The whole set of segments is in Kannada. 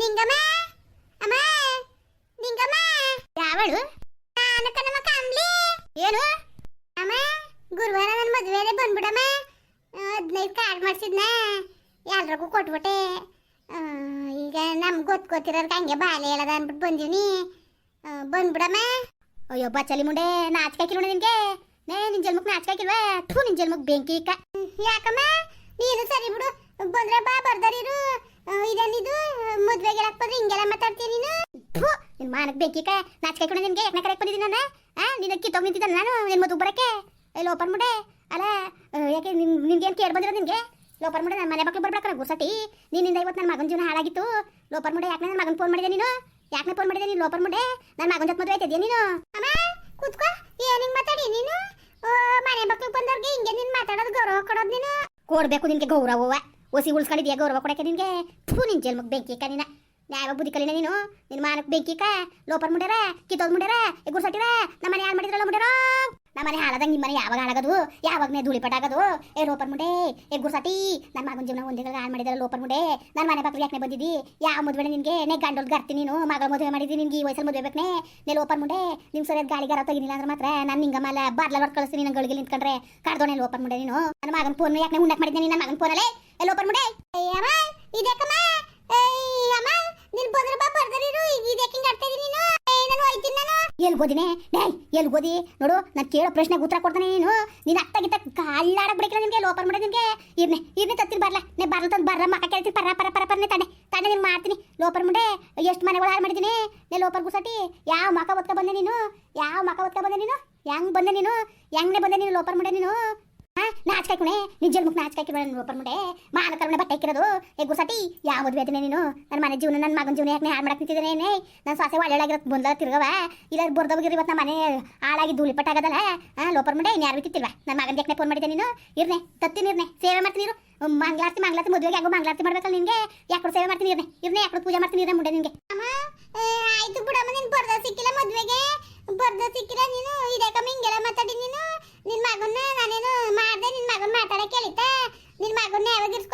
ನಿಂಗಮ್ಮ ಅಮ್ಮ? ನಿಂಗಮ್ಮ ಯಾವಳು? ನಾನು ಕಣಮ್ಮ ಕಾಮ್ಲಿ. ಏನು? ಅಮ್ಮ, ಗುರುವಾರ ನನ್ನ ಮದುವೆಗೆ ಬಂದ್ಬಿಡಮ್ಮ. ಹದಿನೈದು ಕಾರ್ಡ್ ಮಾಡಿಸಿದ್ನ. ಎಲ್ರಿಗೂ ಕೊಟ್ಬಿಟ್ಟೆ. ಈಗ ನಮ್ಗೆ ಗೊತ್ತು ಗೊತ್ತಿರೋರ್ಗೆ ಹಂಗೆ ಬಾಲೆ ಹೇಳದ ಅಂದ್ಬಿಟ್ಟು ಬಂದೀವಿ ಬಂದ್ಬಿಡಮ್ಮ. ಅಯ್ಯೋ, ಬಚ್ಚಲಿ ಮುಂಡೆ, ನಾಚಿಕೆ ಹಾಕಿಲ್ವ ನಿನ್ಗೆ? ನೇ, ನಿನ್ ಜನ್ಮಕ್ ನಾಚಿಕೆ ಹಾಕಿಲ್ವಾ? ಥೂ, ನಿನ್ ಜನ್ಮಕ್ ಬೆಂಕಿ ಇಕ್ಕ ಯಾಕಮ್ಮ? ನೀನು ಸರಿ ಬಿಡು. ಬಂದ್ರೆ ಬಾ, ಬರ್ದಾರಿರು. ಇದೇನಿದು ಹೇಳಕ್ ಬಂದ್ರೆ ಹಿಂಗೆಲ್ಲ ಮಾತಾಡ್ತೀಯ ನೀನು? ನಿನ್ ಮಾನಕ್ ಬೆಂಕಿ ಇಕ್ಕ ನಾಚಿಕೆ ಹಾಕಿಲ್ಲ ನಿನ್ಗೆ. ಯಾಕೆ ಕರೆಕ್ಟ್ ಬಂದಿದ್ದೀನಿ ನಾನು. ಆ, ನಿನ್ನ ಅಕ್ಕಿ ನಿಂತಿದ್ದಾನೆ ನಾನು, ನಿನ್ ಮದುವೆ ಬರಕ್ಕೆ ಏ ಲೋಪರ್ ಮುಡೆ? ಅಲ್ಲ ಯಾಕೆ ನಿನ್ ನಿನ್ಗೇನು ಕೇಳಿ ಬಂದಿರೋ ನಿನ್ಗೆ? ಲೋಪರ್ ಮುಡೆ ನನ್ನ ಮನೆ ಮಕ್ಳು ಬರ್ಬೇಕಲ್ಲ ಗುಸಟಿ ನಿನ್ನಿಂದ ಇವತ್ತು ನನ್ನ ಮಗನ ಜೀವನ ಹಾಳಾಗಿತ್ತು. ಲೋಪರ್ ಮುಡೆ, ಯಾಕೆ ನನ್ನ ಮಗನ ಫೋನ್ ಮಾಡಿದೆ ನೀನು? ಯಾಕೆ ಫೋನ್ ಮಾಡಿದೆ ನೀನು ಲೋಪರ್ ಮುಡೆ? ನನ್ನ ಮಗನ ಜೊತೆ ಮದುವೆ ಆಯ್ತಿದ್ಯಾ ನೀನು? ಅಮ್ಮ, ಕೂತ್ಕೋ. ಏನ್ ಹಿಂಗ್ ಮಾತಾಡಿ ನೀನು? ಮನೆ ಮಕ್ಳು ಬಂದವ್ರಿಗೆ ಹಿಂಗೆ ನೀನ್ ಮಾತಾಡೋದು ಗೌರವ ಕೊಡೋದು ನೀನು. ಕೊಡ್ಬೇಕು ನಿನ್ಗೆ ಗೌರವವ. ಒಸಿ ಉಳ್ಸ್ಕೊಂಡಿದ್ಯಾ ಗೌರವ ಕೊಡಕ್ಕೆ ನಿನ್ಗೆ? ಫೂ ನಿನ್ ಜನ್ಮಕ್ ಬೆಂಕಿ ಕ ನ್ಯಾಯ ಬುದ್ಧಿ ಕಲಿನ ನೀನು. ನಿನ್ ಮಾನಕ್ ಬೆಂಕಿ ಕ, ಲೋಪರ್ ಮುಡ್ಯಾರ, ಕಿತ್ತೋದ್ ಮುಡ್ಯಾರ ಗುರ್ ಸಟ್ಟಿರ ನಮ್ಮ ಮನೆ ಹಾಳು ಮಾಡಿದ್ರಲ್ಲ ಮುಡ್ಯಾರ. ನಮ್ಮ ಮನೆ ಹಾಳಾದಂಗ ನಿಮ್ಮ ಮನೆ ಯಾವಾಗ ಹಾಳಾಗದು ಯಾವಾಗನೇ ಧೂಳಿ ಪಟಾಗದು ಏ ಲೋಪರ್ ಮುಂಡೆ ಏ ಗುರ್ಸಟಿ ನನ್ನ ಮಗನ ಜೀವನ ಒಂದೇ ಹಾಳು ಮಾಡಿದ್ರಲ್ಲ ಲೋಪರ್ ಮುಂಡೆ ನನ್ನ ಮನೆ ಬಾಕ್ಲಿಗೆ ಯಾಕೆ ಬಂದಿದ್ದಿ ಯಾವ ಮದುವೆ ನಿನಗೆ? ನೇ ಗಂಡೋಲ್ ಗರ್ತಿ ನೀನು, ಮಗಳ ಮದುವೆ ಮಾಡಿದ್ದಿ ನಿನ್ಗೆ ಈ ವಯಸ್ಸಲ್ಲಿ ಮದುವೆ ಬೇಕನೆ? ನೇ ಲೋಪರ್ ಮುಂಡೆ ನಿಮ್ ಸರಿಯಾದ ಗಾಳಿಗಾರ ತೆಗಿನಿಲ್ಲ ಅಂದ್ರೆ ಮಾತ್ರ ನಾನು ನಿಂಗ ಮೇಲೆ ಬಾರ್ಲ ಹೊಡ್ ಕಳಿಸ್ತೀನಿ ನನ್ನ ಗಳಿಗೆ ನಿಂತ್ಕೊಂಡ್ರೆ. ಕರ್ದೋನೆ ಲೋಪರ್ ಮುಂಡೆ ನೀನು. ನನ್ನ ಮಗನ ಫೋನ್ ಯಾಕೆ ಉಂಡಕ್ ಮಾಡಿದ್ದೆ ನಿನ್ನ ಮಗನ ಫೋನಲ್ಲೇ? ಏ ಲೋಪರ್ ಮುಂಡೆ ಅಮ್ಮ ಇದಕ್ಕಮ್ಮ ಅಮ್ಮ ನಿನ್ ಬಂದ್ರೆ ಬಾ ಬರ್ದರಿರು ಇದಕ್ಕೆ ಹಿಂಗ್ ಆಡ್ತಾ ಇದೀನಿ ನೀನು ಏಯ್, ನಾನು ಹೋಯ್ತೀನಿ ನಾನು ಎಲ್ಲಿ ಓದಿನೇ? ಡೇ ಎಲ್ಲಿ ಓದಿ? ನೋಡು, ನಾನು ಕೇಳೋ ಪ್ರಶ್ನೆಗೆ ಉತ್ತರ ಕೊಡ್ತಾನೆ ನೀನು. ನೀನು ಅತ್ತ ಗಿತ್ತ ಕಳ್ಳಾಡಕ್ ನಿಮಗೆ ಲೋಪರ್ ಮಾಡಿ ನಿಮಗೆ ಇರ್ನೆ ಇರ್ನೆ ತತ್ತೀನಿ ಬರಲ್ಲ ನೇ ಬರಲ್ಲ ತಂದು ಬರ್ರ ಮಕ್ಕ ಕೇಳ್ತೀನಿ ಪರ ಪರ ಪರ ಪರನೇ ತಾನೆ. ತಾನೆ ನೀನು ಮಾಡ್ತೀನಿ. ಲೋಪರ್ ಮುಂಡೆ ಎಷ್ಟು ಮನೆಗಳು ಹಾಳು ಮಾಡಿದ್ದೀನಿ ನೇ ಲೋಪರ್ ಗುಸಟಿ ಯಾವ ಮಕ ಒತ್ಕ ಬಂದೆ ನೀನು? ಯಾವ ಮಕ ಒತ್ಕ ಬಂದೆ ನೀನು? ಹೆಂಗೆ ಬಂದೆ ನೀನು? ಹೆಂಗನೇ ಬಂದೆ ನೀನು ಲೋಪರ್ ಮುಂಡೆ ನೀನು? ಹಾ ನಾಚಿಕೆ ಕುಣೆ, ನಿನ್ ಜನ್ಮಕ್ ನಾಚಿಕೆ ಹಾಕಿರೋ ನನ್ನ ಲೋಪರ್ ಮುಂಡೆ ಮಾನ ಕರುಣೆ ಬಟ್ಟೆ ಹಾಕಿರೋದು ಏ ಗುಸಟಿ ಯಾವ ಮದುವೆ ಆಯ್ತೀನಿ ನೀನು? ನನ್ನ ಮನೆ ಜೀವನ ನನ್ನ ಮಗನ ಜೀವನ ಯಾಕೆ ಹಾಳು ಮಾಡಕ್ ನಿಂತಿದ್ದೇನೆ ನನ್ನ ಸಾಸೆ ಒಳ್ಳೆಳಾಗಿರೋದು ಬಂದ ತಿರ್ಗವ ಇಲ್ಲ ಬರ್ದೋಗಿರಿ ಇವತ್ತು ನಮ್ಮ ಮನೆ ಹಾಳಾಗಿ ಧೂಳಿಪಟ್ಟ ಆಗದಲ್ಲ ಹಾ ಲೋಪರ್ ಮುಂಡೆ, ಇನ್ಯಾರು ಬಿತ್ತಿಲ್ವ ನನ್ನ ಮಗನ ಯಾಕೆ ಫೋನ್ ಮಾಡಿದ್ದೆ ನೀನು? ಇರ್ನೆ ತತ್ತಿ ಇರ್ನೆ, ಸೇವೆ ಮಾಡ್ತೀನಿ ಇರು. ಮಂಗ್ಲಾರ್ತಿ ಮಂಗ್ಲಾರ್ತಿ ಮದುವೆಗೆ ಹೆಂಗೋ ಮಂಗ್ಲಾರ್ತಿ ಮಾಡ್ಬೇಕಲ್ಲ ನಿನಗೆ? ಯಾಕೆ ಸೇವೆ ಮಾಡ್ತೀನಿ ಇರ್ನೆ? ಇರ್ನೆ, ಯಾಕೆ ಪೂಜೆ ಮಾಡ್ತೀನಿ ಇರ್ನೆ ಮುಂಡೆ ಅಮ್ಮ ಆಯ್ತು ಬಿಡಮ್ಮ, ನೀನು ಬರ್ದ ಸಿಕ್ಕಿಲ್ಲ ಮದುವೆಗೆ? ಬರ್ದ ಸಿಕ್ಕಿಲ್ಲ ನೀನು? ಇದಕ್ಕಮ್ಮ ಹಿಂಗೆಲ್ಲ ಮಾತಾಡಿ ನೀನು? ನಿನ್ ಮಗನ್ನ ನಾನೇನು ಮಾಡ್ದೆ ನಿನ್ ಮಗನ್ ಮಾತಾಡಕ್ಕೆ ಹೇಳಿತ್ತ ನಿನ್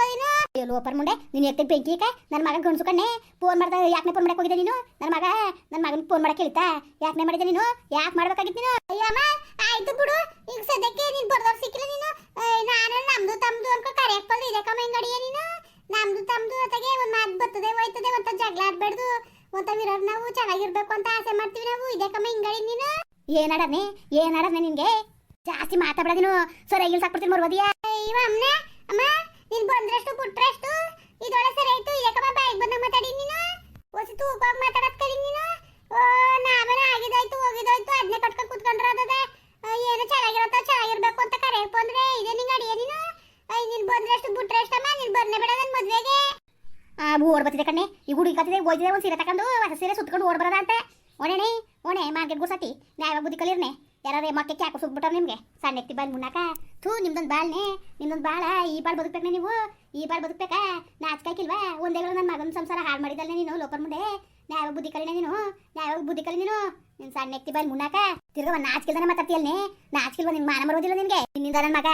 ಮಗನ್ನ ಯಾವಾಗ ಇರ್ಸ್ಕೋದಿನು ಮುಂಡೆ ನೀನು ಎತ್ತಿನ ಬೆಂಕಿ ಈಗ? ನನ್ನ ಮಗ ಗಣಸು ಕಣ್ಣೆ ಫೋನ್ ಮಾಡ್ದ ಯಾಕೆ ಫೋನ್ ಮಾಡಕ್ಕೆ ಹೋಗಿದ್ದೆ ನೀನು? ನನ್ನ ಮಗ ನನ್ನ ಮಗನ ಫೋನ್ ಮಾಡಕ್ಕೆ ಹೇಳ್ತಾ ಯಾಕೆ ಮಾಡಿದೆ ನೀನು? ಯಾಕೆ ಮಾಡ್ಬೇಕಾಗಿತ್ತು ನೀನು? ಅಯ್ಯಮ್ಮ ಆಯ್ತು ಬಿಡು. ಈಗ ಸದ್ಯಕ್ಕೆ ನೀನ್ ಬರ್ದವ್ರು ಸಿಕ್ಕಿಲ್ಲ ನೀನು? ನಾನು ನಮ್ದು ತಮ್ದು ಅನ್ಕೊ, ಕರೆಯಕ್ ಬಂದು ಇದಕ್ಕಮ್ಮ ಹಿಂಗಡಿಯ ನೀನು? ನಮ್ದು ತಮ್ದು ಹೊತ್ತಿಗೆ ಒಂದ್ ಮಾತು ಬರ್ತದೆ, ಹೋಯ್ತದೆ ಅಂತ ಜಗಳ ಆಡ್ಬೇಡ್ದು ಒಂತ ವಿರೋಧ ನಾವು ಚೆನ್ನಾಗಿರ್ಬೇಕು ಅಂತ ಆಸೆ ಮಾಡ್ತೀವಿ ನಾವು. ಇದಕ್ಕಮ್ಮ ಹಿಂಗಡಿ ನೀನು? ಏನಾಡನೆ ಏನಾಡನೆ ನಿನ್ಗೆ? ಜಾಸ್ತಿ ಮಾತಾಡ ನೀನು. ಸರಿಯಾಗಿ ಸಾಕ್ಬಿಡ್ತೀನಿ ಮರ್ಬೋದಿಯಾ ಅಯ್ಯೋ ಅಮ್ಮ ಅಮ್ಮ. ನೀನ್ ಬಂದ್ರಷ್ಟು ಬಿಟ್ರಷ್ಟು? ಇದೊಳ ಸರಿ ಆಯ್ತು. ಇದಕ್ಕಮ್ಮ ಬ್ಯಾಗ್ ಬಂದ ಮಾತಾಡಿ ನೀನು. ಹೊಸ ತೂಕವಾಗಿ ಮಾತಾಡತ್ ಕಲಿ ನೀನು. ನಾವೇನ ಆಗಿದಾಯ್ತು ಹೋಗಿದಾಯ್ತು ಅದನ್ನೇ ಕಟ್ಕೊಂಡು ಕುತ್ಕೊಂಡ್ರ ಅದದ ಏನು ಚೆನ್ನಾಗಿರತ್ತ ಚೆನ್ನಾಗಿರ್ಬೇಕು ಅಂತ ಕರೆ. ಬಂದ್ರೆ ಇದೇ ನಿಂಗೆ ಅಡಿಯ ನೀನು? ಅಯ್ಯ ನೀನ್ ಬಂದ್ರಷ್ಟು ಬಿಟ್ರಷ್ಟಮ್ಮ, ನೀನ್ ಬರ್ನೇ ಬೇಡ ನನ್ನ ಮದ್ವೆಗೆ. ಆ ಓಡ್ ಬರ್ತಿದೆ ಕಣ್ಣೆ. ಈ ಹುಡುಗಿ ಕತ್ತಿದೆ ಹೋಗಿದೆ ಒಂದು ಸೀರೆ ತಕೊಂಡು, ಹೊಸ ಸೀರೆ ಸುತ್ಕೊಂಡು ಓಡ್ ಅಂತ. ಒಣೆಣೆ, ಒಣೆ, ಮಾರ್ಕೆಟ್ ಗುರ್ಸತಿ ನ್ಯಾಯವಾಗಿ ಬುದ್ಧಿ ಕಲಿರ್ನೆ. ಯಾರೇ ಮಕ್ಕೆ ಕ್ಯಾಕು ಸುಗ್ಬಿಟ್ಟಾರ ನಿಮ್ಗೆ? ಸಣ್ಣ ಎತ್ತಿ ಬಾಲ್ ಮುನ್ನಾಕ? ಥೂ, ನಿಮ್ದೊಂದು ಬಾಳ್ನೆ ನಿಮ್ದೊಂದು ಬಾಳ ಈ ಬಾಳ್ ಬದುಕ್ಬೇಕನೆ ನೀವು. ಈ ಬಾಳ್ ಬದುಕ್ಬೇಕಾ? ನಾಚ್ಕಾಕಿಲ್ವಾ? ಒಂದೇ ನನ್ನ ಮಗನ ಸಂಸಾರ ಹಾಳು ಮಾಡಿದಲ್ಲೇ ನೀನು ಲೋಕರ್ ಮುಂದೆ. ನ್ಯಾಯವಾಗಿ ಬುದ್ಧಿ ಕಲಿನ ನೀನು? ನ್ಯಾಯವಾಗಿ ಬುದ್ಧಿ ಕಲಿ ನೀನು? ನಿನ್ ಸಣ್ಣ ಎತ್ತಿ ಬಾಲ್ ಮುನ್ನಾಕ? ತಿರ್ಗ ಒಂದು ನಾಚ್ಕಿಲ್ದಾನೆ ಮಾತಾಡ್ತಿಯಲ್ನೆ ನಾಚ್ಕಿಲ್ವ ನಿನ್ ಮಾನ ಬರೋದಿಲ್ಲ ನಿನ್ಗೆ? ನಿನ್ನಿಂದ ನನ್ನ ಮಗ?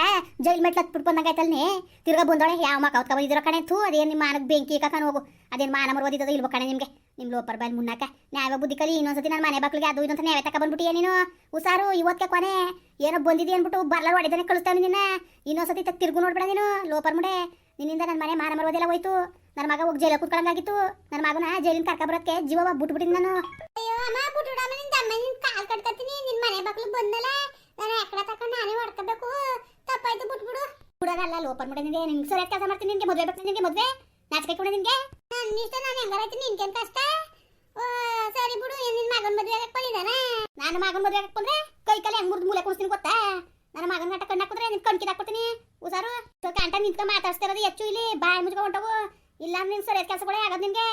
ಜೈಲ್ ಮೆಟ್ಲ ಹತ್ಬಿಟ್ಟು ಬಂದಂಗಾಯ್ತಲ್ನೆ ತಿರ್ಗ ಬಂದೋಳೆ ಯಾವ ಮಗ ಹೊತ್ಕ ಬಂದಿರೋ ಕಣೆ ಥೂ, ಅದೇನು ನಿಮ್ಮ ಮಾನಕ್ ಬೆಂಕಿ ಕಾಕನ್ ಹೋಗು ಅದೇನು ಮಾನ ಮರೋದಿದ್ದದ ಇಲ್ವ ಕಣೆ ನಿಮ್ಗೆ? ನಿಮ್ ಲೋಪರ್ ಬಾಯಿ ಮುನ್ನಾಕ? ನ್ಯಾಯ ಬುದ್ಧಿ ಕಲಿ? ಇನ್ನೊಂದ್ಸತಿ ನನ್ನ ಮನೆ ಬಾಕ್ಲಿಗೆ ಅದು ಇದಂತ ನಾವೇ ತಕ ಬಂದ್ಬಿಟ್ಟಿಯ ನೀನು? ಉಸಾರು ಇವತ್ತಕ್ಕೆ ಕೊನೆ? ಏನೋ ಬಂದಿದಿ ಅನ್ಬಿಟ್ಟು ಬರ್ಲ ಹೊಡೆದಾನೆ ಕಳಿಸ್ತಾವೆ ನಿನ್ನ? ಇನ್ನೊಂದ್ಸತಿ ತಿರ್ಗು ನೋಡ್ಬೇಡ ನೀನು, ಲೋಪರ್ ಮುಡೆ. ನಿನ್ನಿಂದ ನನ್ನ ಮನೆ ಮಾನ ಮರೋದೆಲ್ಲ ಹೋಯ್ತು. ನನ್ನ ಮಗ ಹೋಗಿ ಜೈಲ ಕೂತ್ಕೊಳ್ಳಂಗಾಗಿತ್ತು ನನ್ನ ಮಗನ ಜೈಲಿನ ಕರ್ಕ ಬರೋಕ್ಕೆ ಜೀವ ಬಿಟ್ಬಿಟ್ಟಿನಿ ನಾನು. ಅಯ್ಯೋ ಅಮ್ಮ ಬಿಟ್ಬಿಡಮ್ಮ ನಿನ್ನ ಅಮ್ಮ ನಿನ್ ಕಾಲ್ ಕಟ್ಕತ್ತೀನಿ ನಿನ್ನ ಮನೆ ಬಕ್ಲು ಬಂದಲ್ಲ. ನಾನು ಎಕ್ಕಡ ತಕೊಂಡು ನಾನೇ ಹೊಡ್ಕೋಬೇಕು? ತಪ್ಪಾಯ್ತು ಬಿಟ್ಬಿಡು. ಬಿಡೋದಲ್ಲ ಲೋಪನ್ ಮುಡೆ ನಿನಗೆ ನಿನ್ಗೆ ಸರಿಯಾದ ಕೆಲಸ ಮಾಡ್ತೀನಿ ನಿನಗೆ ಮದುವೆ ಬೇಕು ನಿನಗೆ ಮದುವೆ? ನಾಚಿಕೆ ಕೂಡ ನಿನಗೆ ನನ್ನ ಇಷ್ಟ ನಾನು ಹೆಂಗಾರೈತಿ ನಿನ್ಗೇನ್ ಕಷ್ಟ? ಓ, ಸರಿ ಬಿಡು ನಿನ್ನ ಮಗನ ಮದ್ವೆ ಆಗಕ್ ನಾನು ಮಗನ ಮದುವೆ ಆಗಕ್ ಬಂದ್ರೆ ಕೈ ಕಲೆ ಹೆಂಗ್ ಮುರಿದು ಮೂಲೆ ಕುಣಿಸ್ತೀನಿ ಗೊತ್ತಾ? ನನ್ನ ಮಗನ ಗಂಟ ಕಣ್ಣಾಕ್ ಕುದ್ರೆ ನಿನ್ ಕಣ್ಕಿ ಹುಷಾರು? ಕಂಟ ನಿಂತ್ಕೊಂಡ್ ಮಾತಾಡ್ಸ್ತಿರೋದು ಹೆಚ್ಚು ಇಲ್ಲಿ. ಬಾಯಿ ಮುಚ್ಕೊಂಡ್ ಹೊಂಟವು ಇಲ್ಲ ಅಂದ್ರೆ ನಿನ್ ಸರಿಯಾದ ಕೆಲಸಗಳೇ ಆಗದ್ ನಿನ್ಗೆ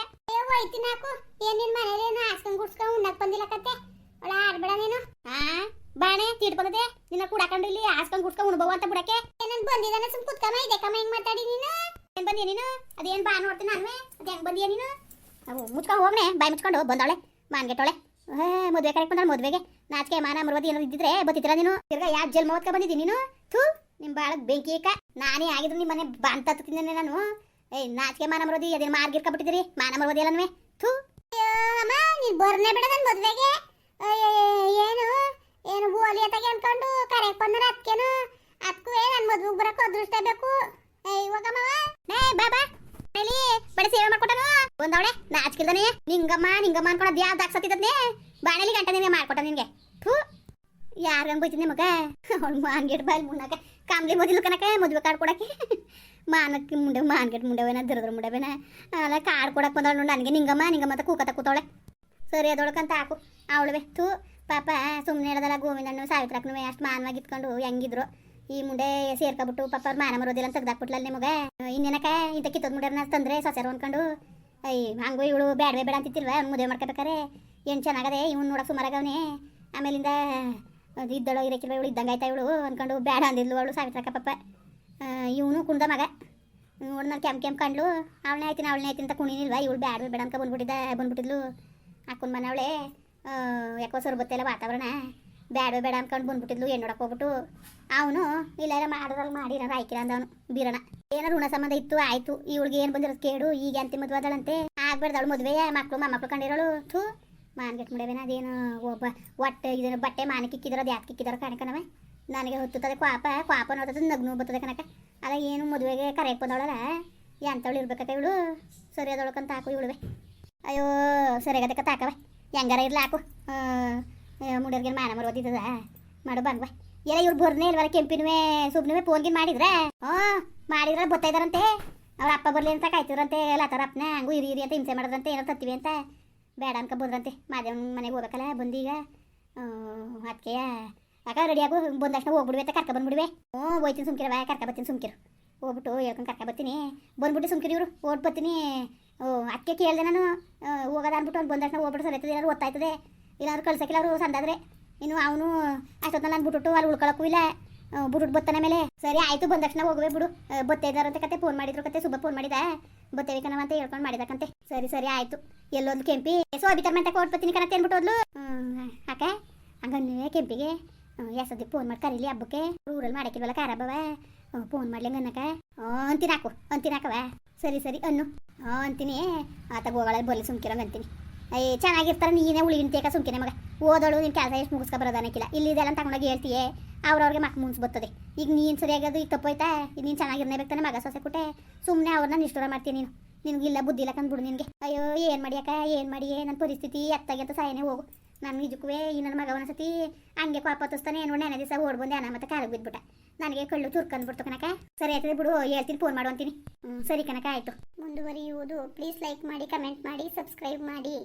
ಹೋಯ್ತಿ ನಾಕು ಏನ್ ನಿನ್ ಮನೇಲಿ ಏನು ಹಾಸ್ಕೊಂಡ್ ಗುಡ್ಸ್ಕೊಂಡ್ ಉಣ್ಣಕ್ ಬಂದಿಲ್ಲ ಕತ್ತೆ ಒಳ ಆಡ್ಬೇಡ ನೀನು. ಹಾ ಬಾಣೆ, ತೀಟ್ ನಿನ್ನ ಕೂಡಾಕೊಂಡು ಇಲ್ಲಿ ಹಾಸ್ಕೊಂಡ್ ಗುಡ್ಸ್ಕೊಂಡ್ ಉಣ್ಬವ ಅಂತ ಬಿಡಕ್ಕೆ. ಏನನ್ ಬಂದಿದ್ದಾನೆ ಸುಮ್ ಕುತ್ಕಮ್ಮ. ಇದೆ ಕಮ್ಮ, ಹೆಂಗ್ ಮಾತಾಡಿ ನೀನು. ಏನ್ ಬಂದಿಯ ನೀನು? ಅದೇನ್ ಬಾ ನೋಡ್ತೀನಿ ನಾನುವೆ? ಅದ್ ಹೆಂಗ್ ಬಂದಿಯ ನೀನು? ಅವು ಮುಚ್ಕೊಂಡು ಹೋಗ್ನೆ. ಬಾಯಿ ಮುಚ್ಕೊಂಡು ಬಂದವಳೆ. ಮಾನ್ಗೆಟ್ಟವಳೆ. ಮದುವೆ ಕರೆಕ್ಟ್ ಬಂದಳ ಮದುವೆಗೆ. ನಾಚಿಕೆ, ಮಾನ, ಮರುವದಿ ಏನಾದ್ರು ಇದ್ದಿದ್ರೆ ಬತ್ತಿದ್ರ ನೀನು? ತಿರ್ಗಾ ಯಾ ಜಲ್ ಮೋತ್ಕ ಬಂದಿದ್ದೀನಿ ನೀನು? ಥೂ. ನಿಮ್ ಭಾಳ ಬೆಂಕಿ ಏಕ ನಾನೇ ಆಗಿದ್ರು ನಿಮ್ಮ ಮನೆ ಬಾಂತ ತಿಂದೇನೆ ನಾನು. ಏಯ್, ನಾಚಿಕೆ ಮಾನ ಮರೋದಿ ಅದೇನು ಮಾರ್ಗಿರ್ಕ ಬಿಟ್ಟಿದ್ದೀರಿ ಮಾನ ಮರೋದಿ ಥೂ. ಅಯ್ಯೋ, ಅಮ್ಮ, ನೀನು ಬರ್ನೇ ಬಿಡ ನನ್ನ ಮದುವೆಗೆ. ಏನು? ಏನು ಗೋಲಿ ಅತ್ತಾಗೆ ಅನ್ಕೊಂಡು ಕರೆಕ್ ಬಂದ್ರೆ ಅದಕ್ಕೇನು ಅದಕ್ಕೂ ನನ್ನ ಮದುವೆಗೆ ಬರಕ್ ಅದೃಷ್ಟ ಬೇಕು. ಹೋಗಮ್ಮವ ಏ ಬಾಬಾ ಹೇಳಿ ಬಡ ಸೇವೆ ಮಾಡ್ಕೊಟ್ಟನು. ಒಂದವಳೆ ನಾಚ್ಕಿಲ್ದಾನೆ ನಿಂಗಮ್ಮ ನಿಂಗಮ್ಮ ಅನ್ಕೊಂಡು ಯಾವ್ದು ಹಾಕ್ಸತ್ತಿದ್ದೆ ಬಾಣಲಿ ಗಂಟೆ ನಿಮಗೆ ಮಾಡ್ಕೊಟ್ಟ ನಿನ್ಗೆ. ಥೂ. ಯಾರ್ಗಂಗ್ ಬೈತಿದ್ದೆ ಮಗ ಅವ್ಳು ಮಾನ್ಗೆಟ್ ಬಾಯ್ ಮುನ್ನಾಕ ಕಾಮ್ಲಿ ಮೊದಲು ಕನಕ ಮದುವೆ ಕಾರ್ಡ್ ಕೊಡಕ್ಕೆ. ಮಾನಕ್ಕೆ ಮುಂಡೆ, ಮಾನ್ಗೆಟ್ ಮುಂಡೆವೇನ, ದಿರದ್ರ ಮುಂಡೆವೇನ. ಅಲ್ಲ ಕಾರ್ಡ್ ಕೊಡಕ್ಕೆ ಬಂದವಳು ನೋಡಿ ನನಗೆ ನಿಂಗಮ್ಮ ನಿಂಗಮ್ಮ ಅಂತ ಕೂಕತ್ತ ಕೂತವಳೆ. ಸರಿ ಅದೊಳಕಂತ ಹಾಕು. ಅವಳವೆ ಥೂ ಪಾಪ ಸುಮ್ಮನೆ ಹೇಳದಲ್ಲ ಗೋವಿಂದಣ್ಣು ಸಾವಿತ್ರಕ್ಕನು ಅಷ್ಟು ಮಾನವಾಗಿ ಇತ್ಕೊಂಡು ಹೆಂಗಿದ್ರು. ಈ ಮುಂಡೆ ಸೇರ್ಕೊಬಿಟ್ಟು ಪಾಪ ಅವ್ರು ಮಾನ ಮರೋದಿಲ್ಲ ಅಂತ ತೆಗ್ದಾಕ್ಬಿಟ್ಲಲ್ಲ ನಿಮಗೆ. ಇನ್ನೇನಕ ಇಂಥ ಕಿತ್ತದ ಮುಂಡೆರ್ನ ತಂದ್ರೆ ಸೊಸೆರು ಅನ್ಕೊಂಡು? ಅಯ್ಯ ಹಂಗೂ ಇವಳು ಬೇಡವೇ ಬೇಡ ಅಂತಿತ್ತಿಲ್ವ? ಅವ್ನು ಮದುವೆ ಮಾಡ್ಕೋಬೇಕಾರೆ? ಏನು ಚೆನ್ನಾಗದೆ, ಇವ್ನು ನೋಡಕ್ಕೆ ಸುಮಾರಾಗವನೇ ಆಮೇಲಿಂದ ಅದು ಇದ್ದಳು ಇರಕ್ಕಿಲ್ವ ಇವಳು, ಇದ್ದಂಗೆ ಆಯ್ತಾ ಇವಳು ಅನ್ಕೊಂಡು ಬೇಡ ಅಂದಿದ್ಲು ಅವಳು ಸಾವಿತ್ರಕ್ಕ ಪಾಪ ಇವನು ಕುಂದ ಮಗ. ನೋಡಿ ನಾನು ಕೆಂಪು ಕೆಂಪು ಕಂಡ್ಲು ಅವಳನ್ನೇ ಆಯ್ತೀನಿ ಅವಳನ್ನೇ ಆಯ್ತೀನಿ ಅಂತ ಕುಣಿನಿಲ್ವ ಇವಳು ಬೇಡ ಬೇಡ ಅಂತ ಬಂದ್ಬಿಟ್ಟಿದ್ದ, ಬಂದ್ಬಿಟ್ಟಿದ್ಲು. ಹಾಕೊಂಡು ಅವಳೇ ಯಾಕೋ ಸೊರ್ಬತ್ತೆಲ್ಲ ವಾತಾವರಣ. ಬೇಡ ಬೇಡ ಅನ್ಕೊಂಡು ಬಂದ್ಬಿಟ್ಟಿದ್ಲು ಹೆಣ್ಣು ನೋಡಕ್ಕೆ ಹೋಗ್ಬಿಟ್ಟು. ಅವನು ಇಲ್ಲೆಲ್ಲ ಮಾಡಿದ್ರಲ್ಲಿ ಮಾಡಿರ ಅಂದ ಅವನು ಬೀರಣ ಏನೋ ಋಣ ಸಂಬಂಧ ಇತ್ತು, ಆಯ್ತು. ಇವಳಿಗೆ ಏನು ಬಂದಿರೋದು ಕೇಡು ಈಗ ಅಂತಿ ಮದುವೆ ಅದಳಂತೆ ಆಗ್ಬಾರ್ದು ಮದುವೆ ಮಕ್ಕಳು ಮೊಮ್ಮಕ್ಕಳು ಕಂಡಿರೋಳು. ಥೂ. ಮಾನ್ಗೆಟ್ ಮುಡವೇನ? ಅದೇನು ಒಬ್ಬ ಒಟ್ಟು ಇದನ್ನು ಬಟ್ಟೆ ಮಾನಕ್ಕೆ ಇಕ್ಕಿದಾರ ಯಾಕೆ ಇಕ್ಕಿದಾರ ಕಣಕನವ? ನನಗೆ ಹೊತ್ತುತ್ತದೆ ಕ್ವಾಪ ಕ್ವಾಪ ನೋಡ್ತದೆ ನಗ್ನು ಬರ್ತದೆ ಕಣಕ. ಅಲ್ಲ ಏನು ಮದುವೆಗೆ ಕರೆಯಕ್ಕೆ ಬಂದವಳಲ್ಲ? ಎಂಥವಳು ಇರ್ಬೇಕಕ್ಕ ಇವಳು? ಸರಿ ಅದೊಳಕಂತ ಹಾಕು ಇವಳುವೆ. ಅಯ್ಯೋ, ಸರಿಯಾಗದಕ್ಕ ತಾಕವೆ. ಹೆಂಗಾರ ಇರ್ಲಿ ಹಾಕು. ಮುಡಿಯರ್ಗೆ ಮಾನ ಮರೋದಿದ್ದದ ಮಾಡು ಬಂದ್ವ. ಎಲ್ಲ ಇವ್ರು ಬರ್ನೇ ಇಲ್ವಲ್ಲ ಕೆಂಪಿನುವೆ, ಸುಬ್ನುವೆ ಫೋನ್ಗೆ ಮಾಡಿದ್ರೆ? ಹ್ಞೂ ಮಾಡಿದ್ರೆ ಬರ್ತಾ ಇದಾರಂತೆ ಅವ್ರ ಅಪ್ಪ ಬರ್ಲಿ ಅಂತ ಕಾಯ್ತಿದ್ರಂತೆ ಲತಾರ ಅಪ್ಪನ ಹಂಗೂ ಇರಿ ಇರಿ ಅಂತ ಹಿಂಸೆ ಮಾಡೋದಂತೆ ಏನೋ ತತ್ತಿವಿ ಅಂತ. ಬೇಡ ಅನ್ಕೊ ಬಂದ್ರಂತೆ. ಮಾದೇವನ ಮನೆಗೆ ಹೋಗ್ಬೇಕಲ್ಲ, ಬಂದೀಗ. ಅದಕ್ಕೆ ಯಾಕ ರೆಡಿ ಆಗು? ಬಂದ ತಕ್ಷಣ ಹೋಗ್ಬಿಡ್ಬೇಕ ಕರ್ಕ ಬಂದ್ಬಿಡ್ವೆ. ಹ್ಞೂ, ಹೋಯ್ತೀನಿ ಸುಮ್ಕಿರವ ಕರ್ಕ ಬರ್ತೀನಿ ಸುಮ್ಕಿರು. ಹೋಗ್ಬಿಟ್ಟು ಹೇಳ್ಕೊಂಡು ಕರ್ಕ ಬರ್ತೀನಿ. ಬಂದ್ಬಿಟ್ಟು ಸುಮ್ಕಿರಿ ಇವರು ಓಟ್ ಬರ್ತೀನಿ. ಅದಕ್ಕೆ ಕೇಳಿದೆ ನಾನು. ಹೋಗೋದ ಅಂದ್ಬಿಟ್ಟು ಅವ್ನು ಬಂದ ತಕ್ಷಣ ಹೋಗ್ಬಿಟ್ಟು ಸರಿ ಏನಾದ್ರು ಗೊತ್ತಾಯ್ತದೆ ಏನಾದ್ರು ಕಳ್ಸಕ್ಕಿಲ್ಲ ಅವರು ಸಂದಾದ್ರೆ ಇನ್ನು ಅವನು ಅಷ್ಟೊತ್ತಲ್ಲಿ ಬಿಟ್ಬಿಟ್ಟು ಅಲ್ಲಿ ಉಳ್ಕೊಳಕ್ಕೂ ಇಲ್ಲ. ಬಿಟ್ಬಿಟ್ಟು ಬತ್ತಾನ ಮೇಲೆ. ಸರಿ, ಆಯ್ತು, ಬಂದ ತಕ್ಷಣ ಹೋಗುವೆ ಬಿಡು. ಬತ್ತೈದಾರ ಬತ್ತಾ ಅಂತ ಕತೆ ಫೋನ್ ಮಾಡಿದ್ರು ಕತೆ, ಸುಬ್ಬ ಫೋನ್ ಮಾಡಿದ? ಬತ್ತೇವಿ ಕಣವ ಅಂತ ಹೇಳ್ಕೊಂಡು ಮಾಡಿದಕ್ಕಂತೆ ಸರಿ ಸರಿ, ಆಯ್ತು. ಎಲ್ಲೊಂದು ಕೆಂಪಿ. ಸೋಬಿತರ ಮಂತ ಕೋಟ್ ಬರ್ತೀನಿ ಕಣಕ್ಕೆ ಅಂದ್ಬಿಟ್ಟು ಹೋದ್ಲು. ಅಕ್ಕ ಹಂಗನ್ನೇ ಕೆಂಪಿಗೆ. ಎಸದಿ ಫೋನ್ ಮಾಡಿ ಕರೀಲಿ ಹಬ್ಬಕ್ಕೆ. ಊರಲ್ಲಿ ಮಾಡಕ್ಕಿಲ್ವಲ್ಲ ಕಾರ ಹಬ್ಬವ? ಫೋನ್ ಮಾಡ್ಲಿ ಅನ್ನಕ ಅಂತೀನಿ ಹಾಕು ಅಂತೀನಿ ಸರಿ ಸರಿ, ಅನ್ನು. ಅಂತೀನಿ ಆತ ಹೋಗಳ ಬರ್ಲಿ ಸುಮ್ಕಿರಂಗ ಅಂತೀನಿ. ಅಯ್ಯ ಚೆನ್ನಾಗಿರ್ತಾರೆ, ನೀನೇ ಉಳಿಗಿಂತೇಕ ಸುಮ್ಕಿನ ಮಗ. ಓದೋಳು ನಿನ್ನ ಕೆಲಸ ಎಷ್ಟು ಮುಗಿಸ್ಕೊ ಬರೋದಾನಕ್ಕಿಲ್ಲ ಇಲ್ಲಿ ಇದೆಲ್ಲ ತಗೊಂಡೋಗಿ ಹೇಳ್ತೀಯೇ, ಅವ್ರವ್ರಿಗೆ ಮಕ್ಕ ಮುನ್ಸ್ ಬರ್ತದೆ. ಈಗ ನೀನು ಸರಿಯಾಗದು ಈಗ ತಪ್ಪೋಯ್ತಾ ನೀನು ಚೆನ್ನಾಗಿರ್ನೇ ಬೇಕಾನೆ ಮಗ ಸೊಸೆ ಕೊಟ್ಟೆ ಸುಮ್ಮನೆ ಅವ್ರನ್ನ ನಿಷ್ಠುರ ಮಾಡ್ತೀನಿ ನೀನು? ನಿನಗಿಲ್ಲ ಬುದ್ಧಿ ಇಲ್ಲ ಕಂದ್ಬಿಡು ನಿನಗೆ. ಅಯ್ಯೋ, ಏನು ಮಾಡ್ಯಾಕ ಏನು ಮಾಡಿ? ನನ್ನ ಪರಿಸ್ಥಿತಿ ಎತ್ತಾಗೆ ಅಂತ ಸಾಯನೇ ಹೋಗು. ನಾನು ನಿಜಕ್ಕೂ ಈ ನನ್ನ ಮಗ ಒಂದ್ಸತಿ ಹಂಗೆ ಕೋಪ ತೋಸ್ತಾನೆ ಏನು ನೆನೆ ದಿವಸ ಓಡ್ ಬಂದೆ ಅನ್ನ ಮತ್ತೆ ಕಾಲಿಗೆ ಬಿದ್ಬಿಟ್ಟ. ನನಗೆ ಕಳ್ಳು ಚುರ್ಕಂದ್ಬಿಡ್ತು ಕನಕ ಸರಿ ಆಯ್ತದೆ ಬಿಡು, ಹೇಳ್ತೀನಿ ಫೋನ್ ಮಾಡು ಅಂತೀನಿ. ಸರಿ ಕನಕ ಆಯಿತು. ಮುಂದುವರಿಯುವುದು ಪ್ಲೀಸ್ ಲೈಕ್ ಮಾಡಿ ಕಮೆಂಟ್ ಮಾಡಿ ಸಬ್ಸ್ಕ್ರೈಬ್ ಮಾಡಿ.